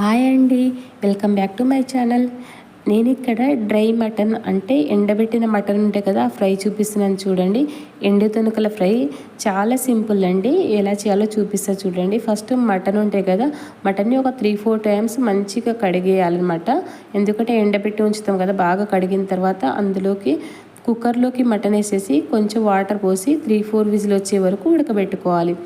Hi అండి. Welcome back to my channel. నేను ఇక్కడ డ్రై మటన్ అంటే ఎండబెట్టిన మటన్ ఉంటాయి కదా ఫ్రై చూపిస్తున్నాను చూడండి. ఎండు తొనుకల ఫ్రై చాలా సింపుల్ అండి. ఎలా చేయాలో చూపిస్తా చూడండి. ఫస్ట్ మటన్ ఉంటాయి కదా మటన్ని ఒక త్రీ ఫోర్ టైమ్స్ మంచిగా కడిగేయాలన్నమాట. ఎందుకంటే ఎండబెట్టి ఉంచుతాం కదా బాగా కడిగిన తర్వాత అందులోకి కుక్కర్లోకి మటన్ వేసేసి కొంచెం వాటర్ పోసి త్రీ ఫోర్ విజిల్ వచ్చే వరకు ఉడకబెట్టుకోవాలి.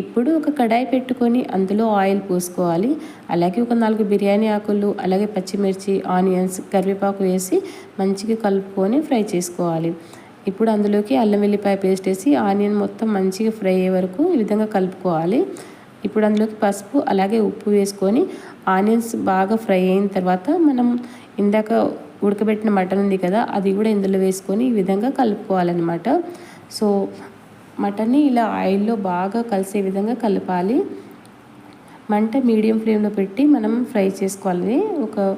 ఇప్పుడు ఒక కడాయి పెట్టుకొని అందులో ఆయిల్ పోసుకోవాలి. అలాగే ఒక నాలుగు బిర్యానీ ఆకులు అలాగే పచ్చిమిర్చి ఆనియన్స్ కరివేపాకు వేసి మంచిగా కలుపుకొని ఫ్రై చేసుకోవాలి. ఇప్పుడు అందులోకి అల్లం వెల్లిపాయ పేస్ట్ వేసి ఆనియన్ మొత్తం మంచిగా ఫ్రై అయ్యే వరకు ఈ విధంగా కలుపుకోవాలి. ఇప్పుడు అందులోకి పసుపు అలాగే ఉప్పు వేసుకొని ఆనియన్స్ బాగా ఫ్రై అయిన తర్వాత మనం ఇందాక ఉడకబెట్టిన మటన్ ఉంది కదా అది కూడా ఇందులో వేసుకొని ఈ విధంగా కలుపుకోవాలన్నమాట. సో మటన్ని ఇలా ఆయిల్లో బాగా కలిసే విధంగా కలపాలి. మంట మీడియం ఫ్లేమ్లో పెట్టి మనం ఫ్రై చేసుకోవాలి. ఒక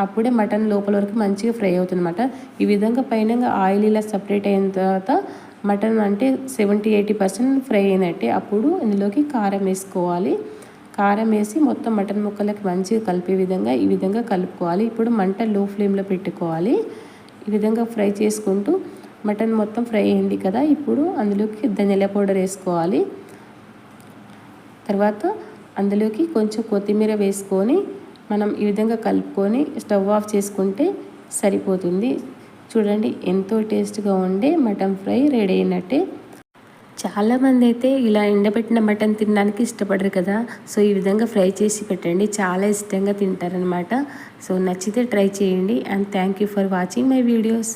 అప్పుడే మటన్ లోపల వరకు మంచిగా ఫ్రై అవుతుందన్నమాట. ఈ విధంగా పైన ఆయిల్ ఇలా సపరేట్ అయిన తర్వాత మటన్ అంటే సెవెంటీ ఎయిటీ పర్సెంట్ ఫ్రై అయినట్టే. అప్పుడు ఇందులోకి కారం వేసుకోవాలి. కారం వేసి మొత్తం మటన్ ముక్కలకి మంచిగా కలిపే విధంగా ఈ విధంగా కలుపుకోవాలి. ఇప్పుడు మంట లో ఫ్లేమ్లో పెట్టుకోవాలి. ఈ విధంగా ఫ్రై చేసుకుంటూ మటన్ మొత్తం ఫ్రై అయింది కదా ఇప్పుడు అందులోకి ధనియాల పౌడర్ వేసుకోవాలి. తర్వాత అందులోకి కొంచెం కొత్తిమీర వేసుకొని మనం ఈ విధంగా కలుపుకొని స్టవ్ ఆఫ్ చేసుకుంటే సరిపోతుంది. చూడండి ఎంతో టేస్ట్గా ఉండే మటన్ ఫ్రై రెడీ అయినట్టే. చాలామంది అయితే ఇలా ఎండబెట్టిన మటన్ తినడానికి ఇష్టపడరు కదా సో ఈ విధంగా ఫ్రై చేసి పెట్టండి. చాలా ఇష్టంగా తింటారనమాట సో నచ్చితే ట్రై చేయండి and thank you for watching my videos.